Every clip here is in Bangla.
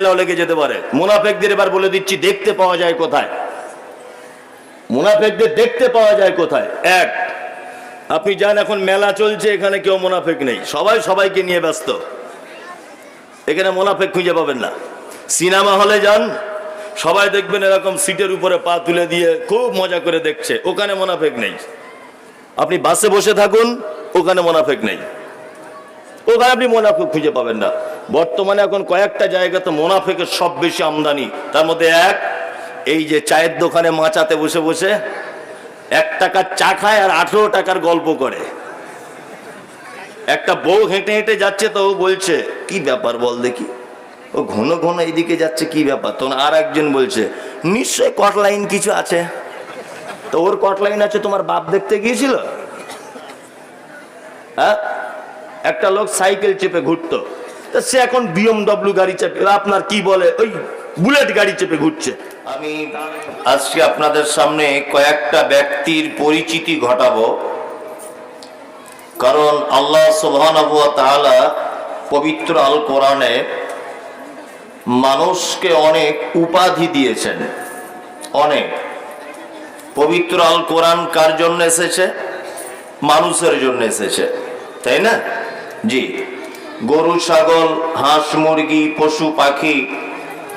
লেগে যেতে পারে। মুনাফেকদের এবার বলে দিচ্ছি, দেখতে পাওয়া যায় কোথায়? মুনাফেকদের দেখতে পাওয়া যায় কোথায়? এক, আপনি যান, এখন মেলা চলছে, এখানে কেউ মুনাফেক নেই। সবাই সবাইকে নিয়ে ব্যস্ত। এখানে মুনাফেক খুঁজে পাবেন না। সিনেমা হলে যান, সবাই দেখবেন এরকম সিটের উপরে পা তুলে দিয়ে খুব মজা করে দেখছে, ওখানে মুনাফেক নেই। আপনি বাসে বসে থাকুন, ওখানে মুনাফেক নেই। ওখানে আপনি মোনাফেক খুঁজে পাবেন না। বর্তমানে এখন কয়েকটা জায়গাতে মোনাফেকের সব বেশি আমদানি। তার মধ্যে এক, এই যে চায়ের দোকানে মাচাতে বসে বসে এক টাকার চা খায় আর আঠেরো টাকার গল্প করে। একটা বউ হেঁটে হেঁটে যাচ্ছে, তো ও বলছে, কি ব্যাপার বল দেখি? ও ঘন ঘন এইদিকে যাচ্ছে, কি ব্যাপার? তখন আর একজন বলছে নিশ্চয় কট লাইন কিছু আছে। তো ওর কট লাইন আছে, তোমার বাপ দেখতে গিয়েছিল? হ্যাঁ? একটা লোক সাইকেল চেপে ঘুরতো। তা সে এখন বিএমডব্লিউ গাড়ি চেপে, আপনার কি বলে? ওই বুলেট গাড়ি চেপে ঘুরছে। আমি আজকে আপনাদের সামনে কয়েকটা ব্যক্তির পরিচিতি ঘটাবো। কারণ আল্লাহ সুবহানাহু তাআলা পবিত্র আল কোরআনে মানুষকে অনেক উপাধি দিয়েছেন। অনেক। পবিত্র আল কোরআন কার জন্য এসেছে? মানুষের জন্য এসেছে। তাই না? জি। গরু, ছাগল, হাঁস, মুরগি, পশু, পাখি,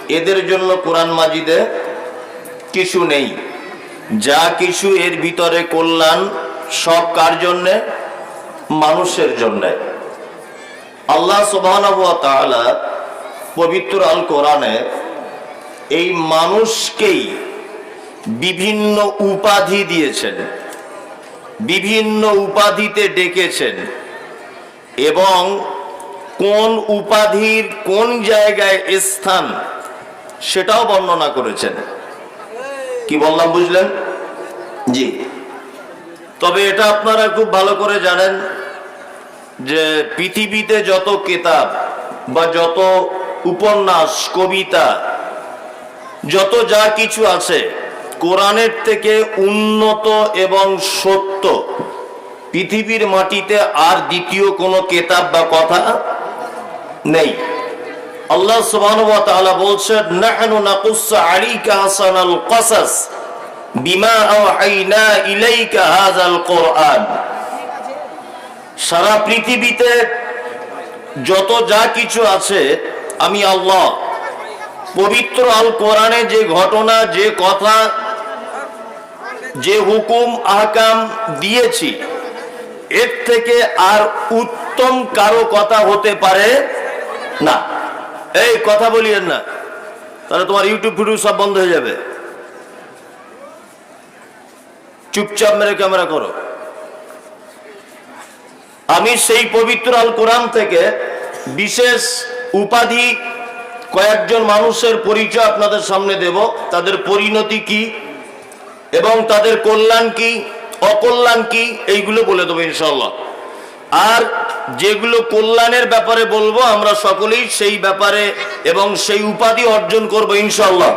এদের জন্য কোরআন মাজিদে কিছু নেই। যা কিছু এর ভিতরে কল্যাণ সব কার জন্যে? মানুষের জন্যে। আল্লাহ ওয়া পবিত্র আল কোরআনে এই মানুষকেই বিভিন্ন উপাধি দিয়েছেন। বিভিন্ন উপাধিতে ডেকেছেন। এবং কোন উপাধির কোন জায়গায় স্থান সেটাও বর্ণনা করেছেন। কি বললাম বুঝলেন? জি। তবে এটা আপনারা খুব ভালো করে জানেন যে পৃথিবীতে যত কেতাব বা যত উপন্যাস, কবিতা, যত যা কিছু আছে, কোরআনের থেকে উন্নত এবং সত্য, পৃথিবীর মাটিতে আর দ্বিতীয় কোনো কেতাব বা কথা নেই। আল্লাহ সুবহানাহু ওয়া তাআলা বলছেন, নাহনু নাকুসসু আলাইকা হাসানাল কসাস বিমা আওহাইনা ইলাইকা হাযাল কোরআন। সারা পৃথিবীতে যত যা কিছু আছে, আমি আল্লাহ, পবিত্র আল কোরআনে যে ঘটনা, যে কথা, যে হুকুম, আহকাম দিয়েছি, এর থেকে আর উত্তম কারও কথা হতে পারে না। এই, কথা বলিয়েন না। তাহলে তোমার ইউটিউব ফিউটিউব সব বন্ধ হয়ে যাবে। চুপচাপ মেরে ক্যামেরা করো। আমি সেই পবিত্র আল কোরআন থেকে বিশেষ উপাধি কয়েকজন মানুষের পরিচয় আপনাদের সামনে দেব। তাদের পরিণতি কি এবং তাদের কল্যাণ কি, অকল্যাণ কি, এইগুলো বলে দেবো ইনশাল্লাহ আর যেগুলো কল্যাণের ব্যাপারে বলব, আমরা সকলেই সেই ব্যাপারে এবং সেই উপাধি অর্জন করব ইনশাল্লাহ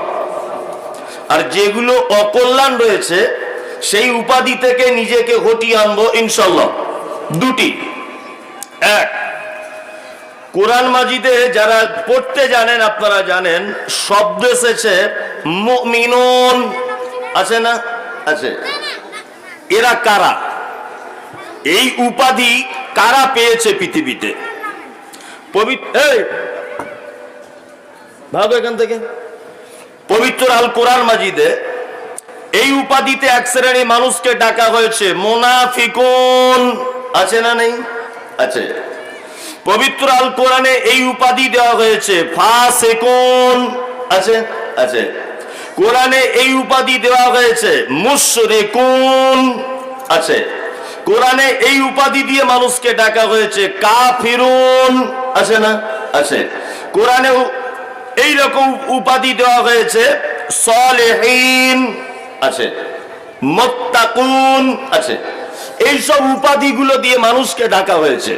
আর যেগুলো অকল্যাণ রয়েছে, সেই উপাধি থেকে নিজেকে হটিয়ে আনব ইনশাল্লাহ দুটি। এক, কোরআন মাজিদে যারা পড়তে জানেন, আপনারা জানেন, শব্দ এসেছে মিনন আছে না? আছে। এরা কারা? এই উপাধি কারা পেয়েছে পৃথিবীতে? পবিত্র এখান থেকে। পবিত্র আল কোরআন মাজিদে এই উপাধিতে এক শ্রেণি মানুষকে ডাকা হয়েছে মোনাফিকুন। আছে না নেই? আছে। পবিত্র আল কোরআনে এই উপাধি দেওয়া হয়েছে ফাসেকুন। আছে? আছে। কোরআনে এই উপাধি দেওয়া হয়েছে মুশরিকুন। আছে। কোরআনে এই উপাধি দিয়ে মানুষকে ডাকা হয়েছে, কাফিরুন। আছে না? আছে কোরআনে এই রকম উপাধি দেওয়া হয়েছে, সলেহীন। আছে মোত্তাকুন। আছে এইসব উপাধিগুলো দিয়ে মানুষকে ডাকা হয়েছে।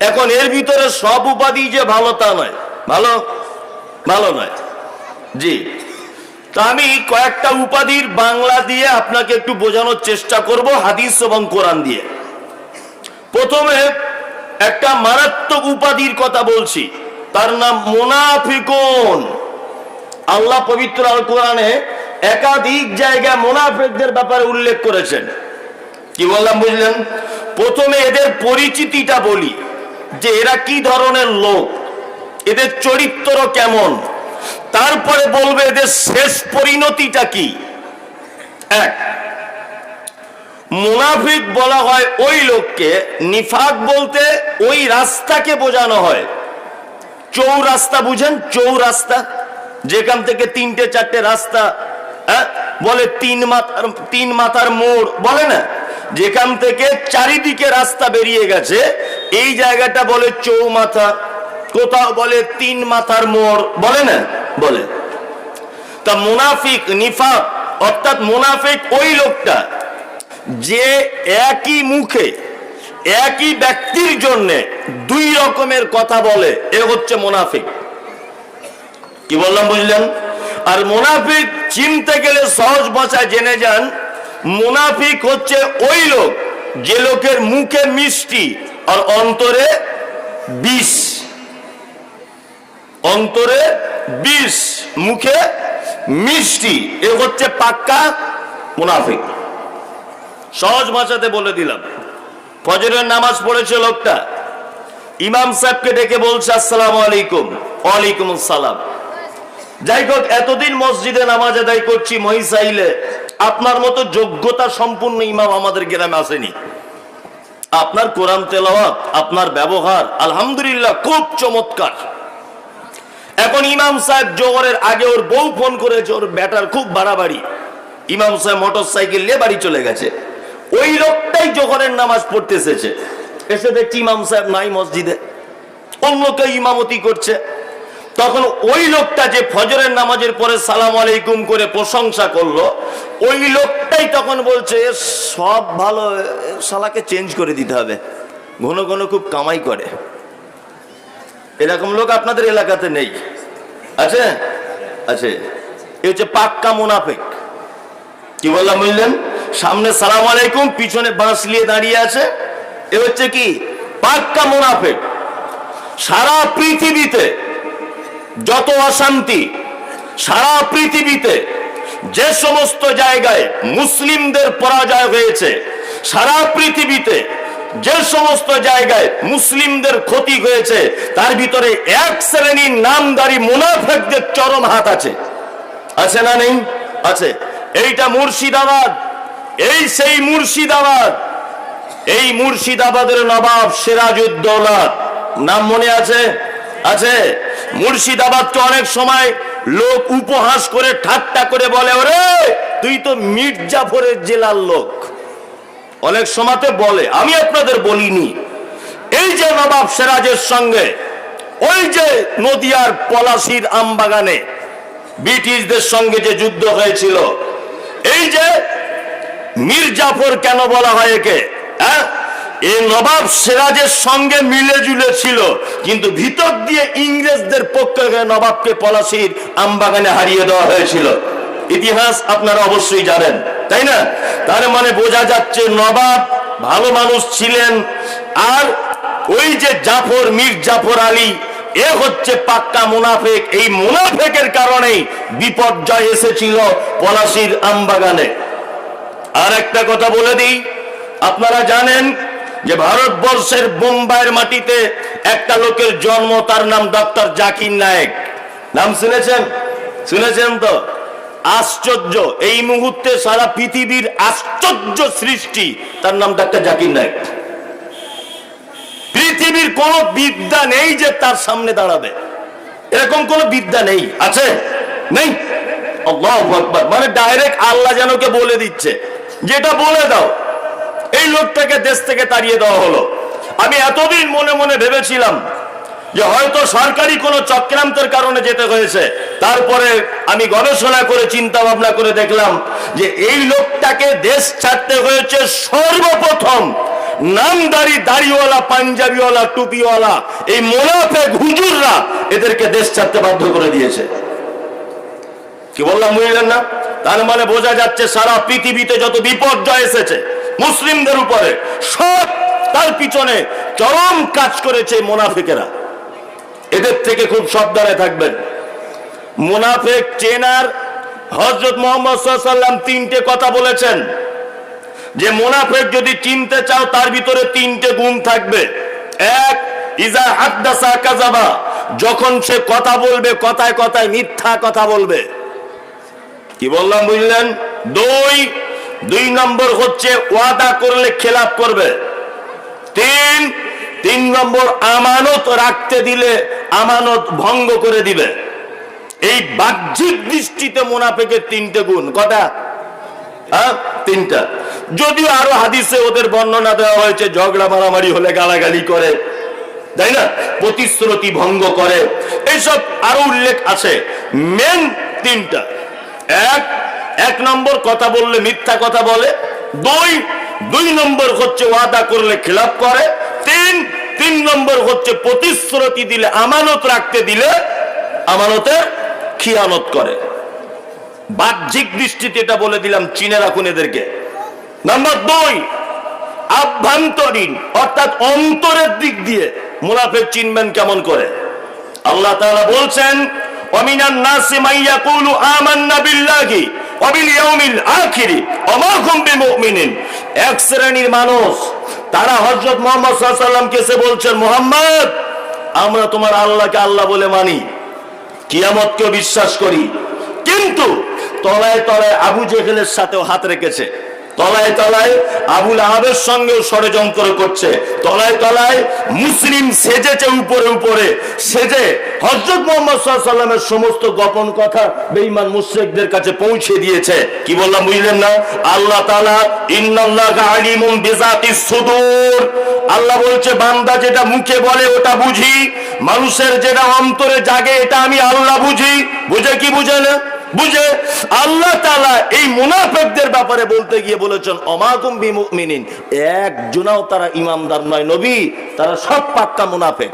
এখন এর ভিতরে সব উপাধি যে ভালো তা নয়। ভালো? ভালো নয়। জি। আমি কয়েকটা উপাধির বাংলা দিয়ে আপনাকে একটু বোঝানোর চেষ্টা করব, হাদিস এবং কোরআন দিয়ে। প্রথমে একটা মারাত্মক উপাধির কথা বলছি। তার নাম মুনাফিকুন। আল্লাহ পবিত্র আল কোরআনে একাধিক জায়গায় মুনাফিকদের ব্যাপারে উল্লেখ করেছেন। কি বললাম বুঝলেন? প্রথমে এদের পরিচিতিটা বলি যে এরা কি ধরনের লোক, এদের চরিত্র কেমন তারপরে বলবে এদের শেষ পরিণতিটা কি? এক, মুনাফিক বলা হয় ওই লোককে, নিফাক বলতে ওই রাস্তাকে বোঝানো হয়। চৌরাস্তা, বুঝেন? চৌরাস্তা, যেখান থেকে তিনটে, চারটে রাস্তা হ্যাঁ? বলে তিন মাথার তিন মাথার মোড়, বলে না? যেখান থেকে চারিদিকে রাস্তা বেরিয়ে গেছে, এই জায়গাটা বলে চৌমাথা। কোথাও বলে তিন মাথার মোড়, বলে না? বলে। তা মুনাফিক, নিফাক, অর্থাৎ মুনাফিক ওই লোকটা যে একই মুখে, একই ব্যক্তির জন্য দুই রকমের কথা বলে, এ হচ্ছে মুনাফিক। কি বললাম, বুঝলেন? আর মুনাফিক চিনতে গেলে সহজ ভাষায় জেনে যান, মুনাফিক হচ্ছে ওই লোক যে লোকের মুখে মিষ্টি আর অন্তরে বিষ। অন্তরে বিষ, মুখে মিষ্টি। এ হচ্ছে পাক্কা মুনাফিক। সহজ ভাষাতে বলে দিলাম। ফজরের নামাজ পড়েছে লোকটা। ইমাম সাহেবকে ডেকে বলছে, আসসালামু আলাইকুম, ওয়ালাইকুম আসসালাম। যাই হোক, এতদিন মসজিদে নামাজ আদায় করছি, মহিসাইলে। আপনার মতো যোগ্যতা সম্পূর্ণ ইমাম আমাদের গ্রামে আসেনি। আপনার কোরআন তেলাওয়াত, আপনার ব্যবহার, আলহামদুলিল্লাহ, খুব চমৎকার। এখন ইমাম সাহেব জোহরের আগে ওর বউ ফোন করেছে, ওর ব্যাটার খুব বাড়াবাড়ি। ইমাম সাহেব মোটর সাইকেল নিয়ে বাড়ি চলে গেছে। ওই লোকটাই জোহরের নামাজ পড়তে এসেছে। এসে দেখছি ইমাম সাহেব নাই মসজিদে। অন্য কেউ ইমামতি করছে। তখন ওই লোকটা যে ফজরের নামাজের পরে সালাম আলাইকুম করে প্রশংসা করল, ওই লোকটাই তখন বলছে সব ভালো শালাকে চেঞ্জ করে দিতে হবে। ঘন ঘন খুব কামাই করে। এরকম লোক আপনাদের এলাকাতে নেই। আছে? আছে। এ হচ্ছে পাক্কা মুনাফেক। কি বললাম, বুঝলেন? সামনে সালাম আলাইকুম, পিছনে বাঁশ নিয়ে দাঁড়িয়ে আছে। এ হচ্ছে কি? পাক্কা মুনাফেক। সারা পৃথিবীতে যত অশান্তি, সারা পৃথিবীতে যে সমস্ত জায়গায় মুসলিমদের পরাজয় হয়েছে, সারা পৃথিবীতে যে সমস্ত জায়গায় মুসলিমদের ক্ষতি হয়েছে, তার ভিতরে এক শ্রেণির নামদারি মুনাফেকদের চরম হাত আছে। আছে না নেই? আছে। এইটা মুর্শিদাবাদ। এই সেই মুর্শিদাবাদ। এই মুর্শিদাবাদের নবাব সিরাজউদ্দৌলা নাম মনে আছে? আছে। মুর্শিদাবাদকে অনেক সময় লোক উপহাস করে ঠাট্টা করে বলে, ওরে, তুই তো মির্জাফরের জেলার লোক। অনেক সময়তে বলে, আমি আপনাদের বলিনি। এই যে নবাব সিরাজের সঙ্গে, ওই যে নদিয়ার পলাশির আমবাগানে ব্রিটিশদের সঙ্গে যে যুদ্ধ হয়েছিল, এই যে মির্জাফর কেন বলা হয় একে? হ্যাঁ? এই নবাব সিরাজের সঙ্গে মিলে জুলে ছিল, কিন্তু ভিতর দিয়ে ইংরেজদের পক্ষে নবাবকে পলাশির আমবাগানে হারিয়ে দেওয়া হয়েছিল। ইতিহাস আপনারা অবশ্যই জানেন, তাই না? তার মানে বোঝা যাচ্ছে নবাব ভালো মানুষ ছিলেন, আর ওই যে জাফর, মীর জাফর আলী, এ হচ্ছে পাক্কা মুনাফেক। এই মুনাফেকের কারণেই বিপর্যয় এসেছিল পলাশির আমবাগানে। আর একটা কথা বলে দিই, আপনারা জানেন যে ভারতবর্ষের বোম্বাইয়ের মাটিতে একটা লোকের জন্ম, তার নাম ডক্টর জাকির নায়েক। নাম শুনেছেন? শুনেছেন তো? আশ্চর্য। এই মুহূর্তে সারা পৃথিবীর আশ্চর্য সৃষ্টি। তার নাম ডাক্তার জাকির নায়েক। পৃথিবীর কোন বিদ্যা নেই যে তার সামনে দাঁড়াবে। এরকম কোন বিদ্যা নেই। আছে? নেই। মানে ডাইরেক্ট আল্লাহ যেন কে বলে দিচ্ছে। যেটা বলে দাও। এই লোকটাকে দেশ থেকে তাড়িয়ে দেওয়া হলো। আমি এতদিন মনে মনে ভেবেছিলাম যে হয়তো সরকারি কোনো চক্রান্তের কারণে যেতে হয়েছে। তারপরে আমি গবেষণা করে চিন্তা ভাবনা করে দেখলাম যে এই লোকটাকে দেশ ছাড়তে হয়েছে সর্বপ্রথম। নামদারি দাড়িওয়ালা, পাঞ্জাবিওয়ালা, টুপিওয়ালা, এই মোনাফেক হুজুররা এদেরকে দেশ ছাড়তে বাধ্য করে দিয়েছে। কি বললাম বুঝলেন না? তার মানে বোঝা যাচ্ছে সারা পৃথিবীতে যত বিপর্যয় এসেছে মুসলিমদের উপরে, সব তার পিছনে চরম কাজ করেছে মোনাফিকেরা। এদের থেকে খুব সাবধানে থাকবেন। মুনাফেক চেনার হজরত মোহাম্মদ সাল্লাম তিনটে কথা বলেছেন। যে মুনাফেক যদি চিনতে চাও, তার ভিতরে তিনটে গুণ থাকবে। এক ইজা হাদ্দাসা কাজাবা যখন সে কথা বলবে, কথায় কথায় মিথ্যা কথা বলবে। কি বললাম, বুঝলেন? দুই দুই নম্বর হচ্ছে ওয়াদা করলে খেলাপ করবে। তিন তিন নম্বর আমানত রাখতে দিলে আমানত ভঙ্গ করে দিবে। এই বাহ্যিক দৃষ্টিতে মোনাফেকের তিনটে গুণ। কটা? হ্যাঁ? তিনটা। যদিও আরও হাদিসে ওদের বর্ণনা দেওয়া হয়েছে, ঝগড়া মারামারি হলে গালাগালি করে, তাই না? প্রতিশ্রুতি ভঙ্গ করে। এইসব আরও উল্লেখ আছে। মেন তিনটা। এক এক নম্বর কথা বললে মিথ্যা কথা বলে। দুই দুই নম্বর হচ্ছে ওয়াদা করলে খেলাপ করে। তিন তিন নম্বর হচ্ছে প্রতিশ্রুতি দিলে, আমানত রাখতে দিলে, আমানতের খিয়ানত করে। বাহ্যিক দৃষ্টিতে এটা বলে দিলাম, চিনে রাখুন এদেরকে। নাম্বার দুই, আভ্যন্তরীণ, অর্থাৎ অন্তরের দিক দিয়ে মুনাফেক চিনবেন কেমন করে। আল্লাহ তাআলা বলছেন ওয়ামিনান নাসি মাইয়াকুলু আমান্না বিল্লাহি আখিরি এক শ্রেণির মানুষ, তারা বলছেন, মুহাম্মদ, আমরা তোমার আল্লাহকে আল্লাহ বলে মানি। কিয়ামতকে বিশ্বাস করি। কিন্তু তলায় তলায় আবু জেহেলের সাথেও হাত রেখেছে। তলায় তলায় আবুল আহাবের সঙ্গেও ষড়যন্ত্র করছে। তলায় তলায় মুসলিম সেজেছে উপরে উপরে। সেজে হজরত মোহাম্মদ সাল্লামের সমস্ত গোপন কথা বেঈমান মুশরিকদের কাছে পৌঁছে দিয়েছে। কি বললাম বুঝলেন না? আল্লাহ তাআলা ইন্নাল্লাহা আলিমুম সুদূর। আল্লাহ বলছে, বান্দা যেটা মুখে বলে ওটা বুঝি, মানুষের যেটা অন্তরে জাগে এটা আমি আল্লাহ বুঝি। বুঝে কি বুঝে না? বুঝে আল্লাহ তাআলা এই মুনাফেকদের ব্যাপারে বলতে গিয়ে বলেছেন, অমাকুম বিমুমিনিন। একজনাও তারা ইমামদার নয়, নবী, তারা সব পাক্কা মুনাফেক।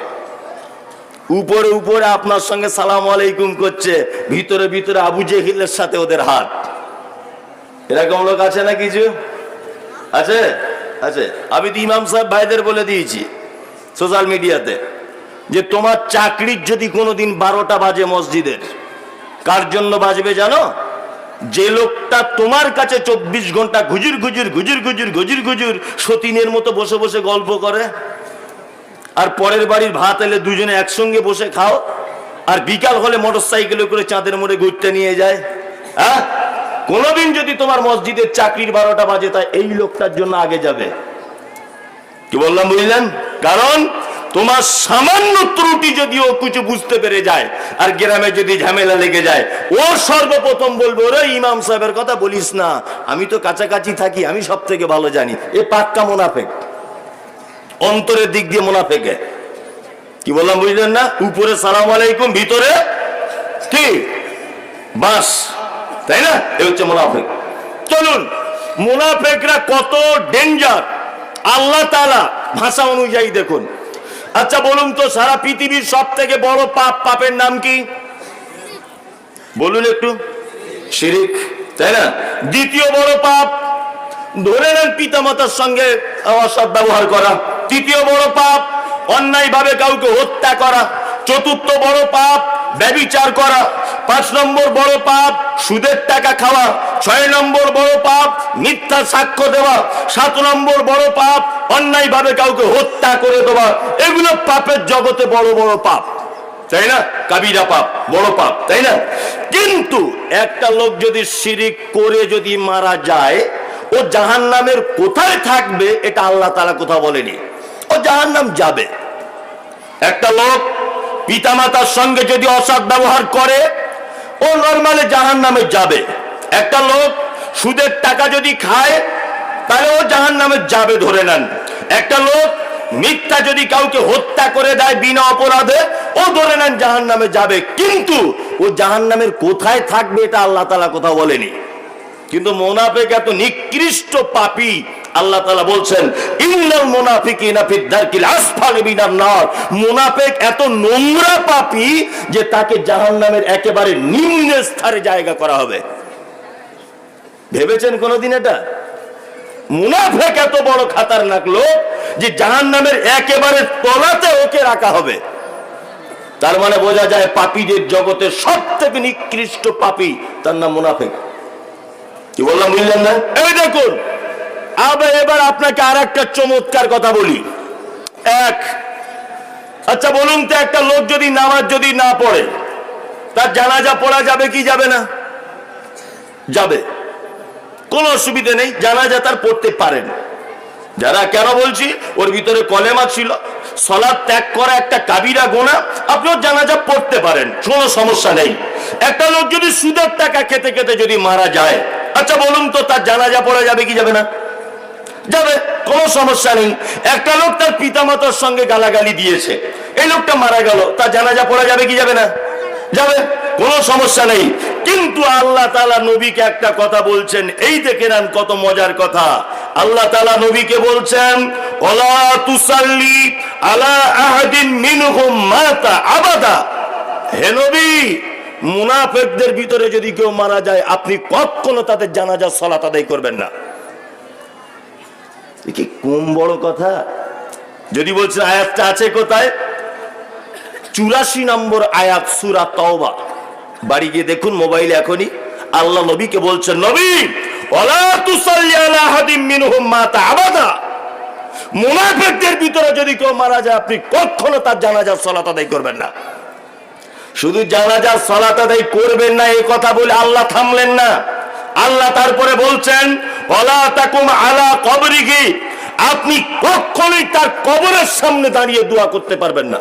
উপরে উপরে আপনার সঙ্গে সালাম আলাইকুম করছে, ভিতরে ভিতরে আবু জেহিলের সাথে ওদের হাত। এরকম লোক আছে না কিছু? আছে? আছে। আমি তো ইমাম সাহেব ভাইদের বলে দিয়েছি সোশ্যাল মিডিয়াতে যে তোমার চাকরির যদি কোনোদিন বারোটা বাজে মসজিদের কার জন্য বাজবে জানো? যে লোকটা তোমার কাছে চব্বিশ ঘণ্টা গুজুর গুজুর গুজুর গুজুর গুজুর গুজুর সতীনের মতো বসে বসে গল্প করে। আর পরের বাড়ির ভাত এলে দুজনে একসঙ্গে বসে খাও। আর বিকাল হলে মোটর সাইকেলে করে চাঁদের মোড়ে ঘুরতে নিয়ে যায়। হ্যাঁ? কোনোদিন যদি তোমার মসজিদের চাকরির বারোটা বাজে তা এই লোকটার জন্য আগে যাবে। কি বললাম, বুঝলেন? কারণ তোমার সামান্য ত্রুটি যদি ও কিছু বুঝতে পেরে যায়, আর গ্রামে যদি ঝামেলা লেগে যায় ও সর্বপ্রথম বলব, ওরে ইমাম সাহেবের কথা বলিস না, আমি তো কাছাকাছি থাকি, আমি সব থেকে ভালো জানি। এ পাক্কা মোনাফেক। অন্তরের দিক দিয়ে মোনাফেকে। কি বললাম বুঝলেন না? উপরে সালাম আলাইকুম, ভিতরে কি? বাস। তাই না? এ হচ্ছে মোনাফেক। চলুন, মোনাফেকরা কত ডেঞ্জার আল্লাহ তালা ভাষা অনুযায়ী দেখুন। আচ্ছা বলুন তো, সারা পৃথিবীর সব থেকে বড় পাপ পাপের নাম কি? বলুন একটু। শিরিক, তাই না? দ্বিতীয় বড় পাপ, ধরে নেন পিতামাতার সঙ্গে অসৎ ব্যবহার করা। তৃতীয় বড় পাপ অন্যায় ভাবে কাউকে হত্যা করা। চতুর্থ বড় পাপ, ব্যবিচার করা। পাঁচ নম্বর বড় পাপ, সুদের টাকা খাওয়া। ছয় নম্বর বড় পাপ, মিথ্যা সাক্ষ্য দেওয়া। সাত নম্বর বড় পাপ অন্যায় ভাবে কাউকে হত্যা করে দেওয়া। এগুলো পাপের জগতে বড় বড় পাপ। তাই না? কাবিরা পাপ, বড় পাপ, তাই না? কিন্তু একটা লোক যদি শিরিক করে যদি মারা যায়, ও জাহান নামের কোথায় থাকবে, এটা আল্লাহ তারা কোথাও বলেনি। ও জাহান নাম যাবে। একটা লোক পিতামাতার সঙ্গে যদি অসৎ ব্যবহার করে ও নর্মালে জাহান নামে যাবে। একটা লোক সুদের টাকা যদি খায়, তাহলে ও জাহান নামে যাবে ধরে নেন। একটা লোক মিথ্যা যদি কাউকে হত্যা করে দেয় বিনা অপরাধে, ও ধরে নেন জাহান নামে যাবে। কিন্তু ও জাহান নামের কোথায় থাকবে এটা আল্লাহ তালা কোথাও বলেনি। কিন্তু মোনাফেক এত নিকৃষ্ট পাপী, আল্লাহ তাআলা বলছেন, ইন্নাল মুনাফিকিনা ফিদ দারকিল মুনাফিক এত নোংরা পাপী যে তাকে জাহান্নামের একেবারে নিম্ন স্তরে জায়গা করা হবে। ভেবেছেন কোনোদিন এটা? মুনাফেক এত বড় খাতার নাকলো যে জাহান্নামের একেবারে তলাতে ওকে রাখা হবে। তার মানে বোঝা যায় পাপীদের জগতে সব থেকে নিকৃষ্ট পাপী তার নাম মুনাফেক। কি বললাম বুঝলেন না? এই দেখুন আবার এবার আপনাকে আর একটা চমৎকার কথা বলি। এক আচ্ছা বলুন তো, একটা লোক যদি নামাজ যদি না পড়ে, তার জানাজা পড়া যাবে কি যাবে না? যাবে। অসুবিধা নেই, জানাজা তার পড়তে পারেন। যারা কেন বলছি, ওর ভিতরে কলেমা ছিল সলাদ ত্যাগ করা একটা কাবিরা গোনা, আপনিও জানাজা পড়তে পারেন, কোনো সমস্যা নেই। একটা লোক যদি সুদের টাকা খেতে খেতে যদি মারা যায় আচ্ছা বলুন তো, তার জানাজা পড়া যাবে কি যাবে না? যাবে, কোনো সমস্যা নেই। একটা লোক তার পিতামাতার সঙ্গে গালাগালি দিয়েছে। এই লোকটা মারা গেল, তার জানাজা পড়া যাবে কি যাবে না? যাবে, কোনো সমস্যা নেই। কিন্তু আল্লাহ তালা নবীকে একটা কথা বলছেন, এই দেখে নেন কত মজার কথা। আল্লাহ তালা নবীকে বলছেন, ওলা তুসাল্লি আলা আহাদিন মিনহুম মাতা আবাদা। হে নবী মুনাফেকদের ভিতরে যদি কেউ মারা যায়, আপনি কখনো তাদের জানাজা, সলাত আদায় করবেন না। কি কম বড় কথা? যদি বলছেন, আয়াতটা আছে কোথায়? চুরাশি নম্বর আয়াত, সুরা তওবা। বাড়ি গিয়ে দেখুন, মোবাইল এখনই। আল্লাহ নবীকে বলছেন, নবী মাতা ভিতরে যদি কেউ মারা যায়, আপনি কখনো তার জানাজার সালাত আদায় করবেন না। শুধু জানাজার সলাত আদায় করবেন না, এই কথা বলে আল্লাহ থামলেন না। আল্লাহ তারপরে বলছেন তাকুম আলা কবরিহি আপনি কখনোই তার কবরের সামনে দাঁড়িয়ে দোয়া করতে পারবেন না।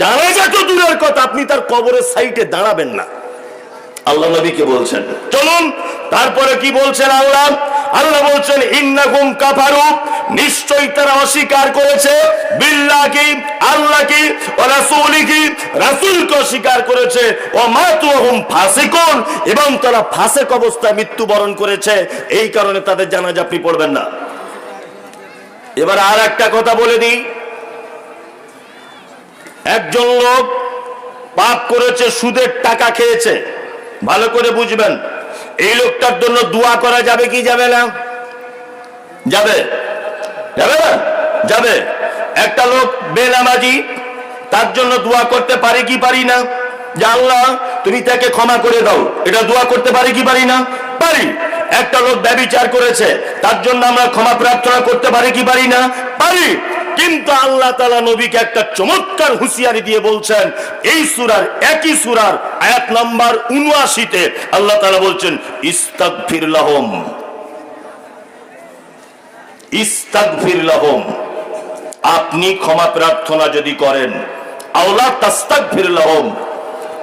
জানাজা তো দূরের কথা, আপনি তার কবরের সাইটে দাঁড়াবেন না। আল্লাহ নবীকে বলছেন? চলুন, তারপরে কি বলছেন আল্লাহ? আল্লাহ বলছেন, ইন্নাকুম কাফারু। নিশ্চয়ই তারা অস্বীকার করেছে। বিল্লাহি, আল্লাহকে ও রাসূলিহি রাসূলকে অস্বীকার করেছে। ও মাতুহুম ফাসিকুন। এবং তারা ফাসিক অবস্থায় মৃত্যুবরণ করেছে। এই কারণে তাদের জানাজা আপনি পড়বেন না। এবার আর একটা কথা বলে দিই। একজন লোক পাপ করেছে, সুদের টাকা খেয়েছে। ভালো করে বুঝবেন। এই লোকটার জন্য দোয়া করা যাবে কি যাবে না? যাবে। যাবে না? যাবে। একটা লোক বেনামাজি, তার জন্য দোয়া করতে পারে কি পারি না? আল্লাহ, তুমি তাকে ক্ষমা করে দাও। এটা দোয়া করতে পারি কি পারি না? পারি। একটা লোক ব্যবিচার করেছে, তার জন্য আমরা ক্ষমা প্রার্থনা করতে পারি কি পারি না? পারি। কিন্তু আল্লাহ তালা নবীকে একটা চমৎকার হুঁশিয়ারি দিয়ে বলছেন, এই সুরার একই সুরার আয়াত নাম্বার উনআশিতে আল্লাহ তালা বলছেন ইস্তাগফির লাহম। আপনি ক্ষমা প্রার্থনা যদি করেন, আওলা তাস্তাগফির লাহম।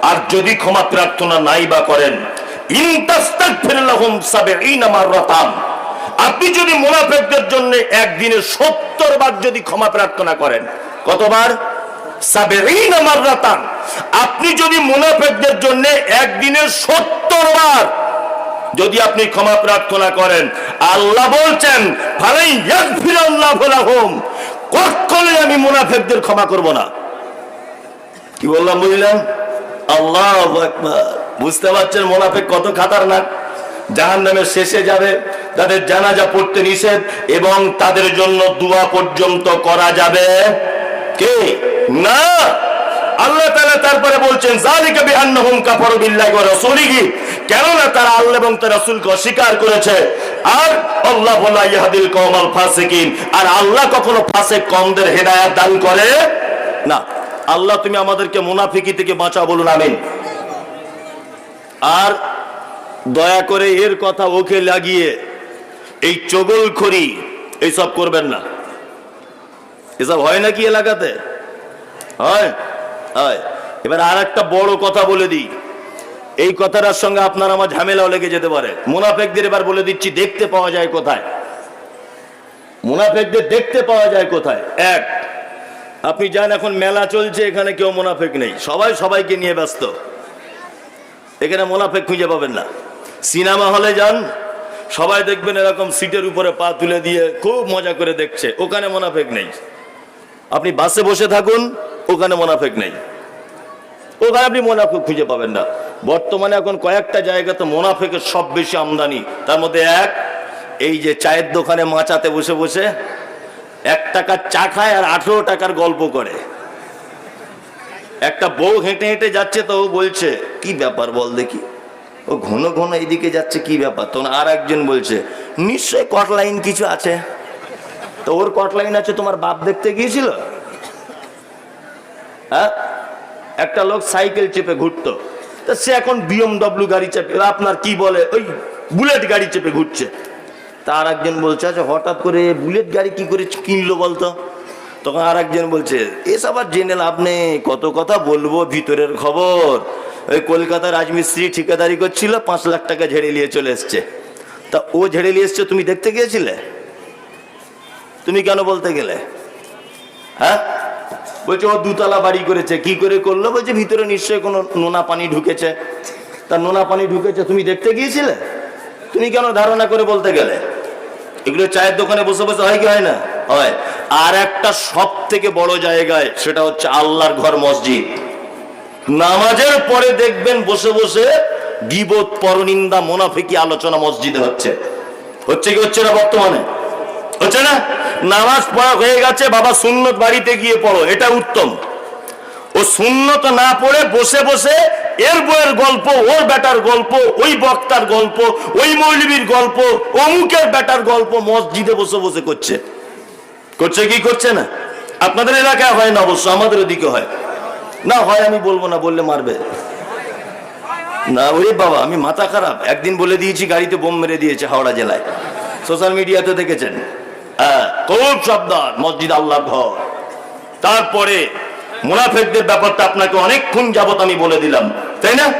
আর যদি ক্ষমা প্রার্থনা নাই বা করেন, ইন তাস্তাগফির লাহম সাবঈনা মাররাতান। আপনি যদি মুনাফেকদের জন্য একদিনে সত্তর বার যদি ক্ষমা প্রার্থনা করেন, কতবার? আপনি যদি মুনাফেকদের জন্য একদিনে সত্তর বার যদি আপনি ক্ষমা প্রার্থনা করেন, আল্লাহ বলছেন কখনোই আমি মুনাফেকদের ক্ষমা করব না। কি বললাম বুঝলাম? আল্লাহ বুঝতে পারছেন মোনাফেক কত খাতারনাক? জাহান নামের শেষে যাবে, তাদের জানাজা পড়তে নিষেধ এবং তাদের জন্য দুয়া পর্যন্ত করা যাবে। কে? না! আল্লাহ তাআলা তারপরে বলছেন, যালিকা বিআন্নাহুম কাফারু বিল্লাহি ওয়া রাসূলিহি। কেননা তারা আল্লাহ এবং তার রাসূলকে অস্বীকার করেছে। আর আল্লাহ বলা ইয়াহদিল কওমাল ফাসিকিন। আর আল্লাহ কখনো ফাসিক কওমদের হেদায়েত দান করে না। আল্লাহ, তুমি আমাদেরকে মুনাফিকি থেকে বাঁচাও বলুন, আমিন। আর দয়া করে এর কথা ওকে লাগিয়ে এই চগল খড়ি এইসব করবেন না। এসব হয় নাকি এলাকাতে? হয়? হয়। এবার আর একটা বড় কথা বলে দিই। এই কথাটার সঙ্গে আপনার আমার ঝামেলাও লেগে যেতে পারে। মুনাফেকদের এবার বলে দিচ্ছি, দেখতে পাওয়া যায় কোথায়? মুনাফেকদের দেখতে পাওয়া যায় কোথায়? এক, আপনি যান, এখন মেলা চলছে, এখানে কেউ মুনাফেক নেই। সবাই সবাইকে নিয়ে ব্যস্ত। এখানে মোনাফেক খুঁজে পাবেন না। সিনেমা হলে যান, সবাই দেখবেন এরকম সিটের উপরে পা তুলে দিয়ে খুব মজা করে দেখছে, ওখানে মোনাফেক নেই। আপনি বাসে বসে থাকুন, ওখানে মোনাফেক নেই। ওখানে আপনি মোনাফেক খুঁজে পাবেন না। বর্তমানে এখন কয়েকটা জায়গাতে মোনাফেকের সব বেশি আমদানি। তার মধ্যে এক, এই যে চায়ের দোকানে মাচাতে বসে বসে এক টাকার চা খায় আর আঠেরো টাকার গল্প করে। একটা বউ হেঁটে হেঁটে যাচ্ছে, তো ও বলছে, কি ব্যাপার বল দেখি? ও ঘন ঘন এইদিকে যাচ্ছে, কি ব্যাপার? তখন আর একজন বলছে নিশ্চয় কট লাইন কিছু আছে। তো ওর কট লাইন আছে, তোমার বাপ দেখতে গিয়েছিল? হ্যাঁ? একটা লোক সাইকেল চেপে ঘুরতো। তা সে এখন বিএমডব্লিউ গাড়ি চেপে আপনার কি বলে? ওই বুলেট গাড়ি চেপে ঘুরছে। তার একজন বলছে আচ্ছা হঠাৎ করে বুলেট গাড়ি কি করে কিনলো বলতো? তখন আর একজন বলছে, এসব আর জেনে লাভ নেই, কত কথা বলব, ভিতরের খবর। ওই কলকাতার রাজমিস্ত্রি ঠিকাদারি করছিল, পাঁচ লাখ টাকা ঝেড়ে নিয়ে চলে এসছে। তা ও ঝেড়ে নিয়ে এসছে, তুমি দেখতে গিয়েছিলে? তুমি কেন বলতে গেলে? হ্যাঁ? বলছে, ও দুতলা বাড়ি করেছে, কি করে করল? বলছে, ভিতরে নিশ্চয়ই কোনো নোনা পানি ঢুকেছে। তা নোনা পানি ঢুকেছে, তুমি দেখতে গিয়েছিলে? তুমি কেন ধারণা করে বলতে গেলে? এগুলো চায়ের দোকানে বসে বসে হয় কি হয় না? হয়। আর একটা সব থেকে বড় জায়গায়, সেটা হচ্ছে আল্লাহর ঘর মসজিদ। নামাজের পরে দেখবেন বসে বসে গিবত, পরনিন্দা, মোনাফিকি আলোচনা মসজিদে হচ্ছে। হচ্ছে কি হচ্ছে না বর্তমানে? হচ্ছে না? নামাজ পড়া হয়ে গেছে, বাবা সুন্নত বাড়িতে গিয়ে পড়ো, এটা উত্তম। ও সুন্নত না পড়ে বসে বসে এর বইয়ের গল্প, ওর বেটার গল্প, ওই বক্তার গল্প, ওই মৌলবীর গল্প, অমুকের বেটার গল্প মসজিদে বসে বসে করছে। করছে কি করছে না? আপনাদের এলাকায় হয় না অবশ্য, আমাদের ওদিকে হয়। না, হয় আমি বলব না, বললে মারবে। না, ওরে বাবা, আমি মাথা খারাপ। একদিন বলে দিয়েছি, গাড়িতে বোম মেরে দিয়েছে হাওড়া জেলায়। সোশ্যাল মিডিয়াতে দেখেছেন। হ্যাঁ খুব সাবধান, মসজিদ আল্লাহ ঘর। তারপরে মুনাফেকদের ব্যাপারটা আপনাকে অনেকক্ষণ যাবত আমি বলে দিলাম, তাই না?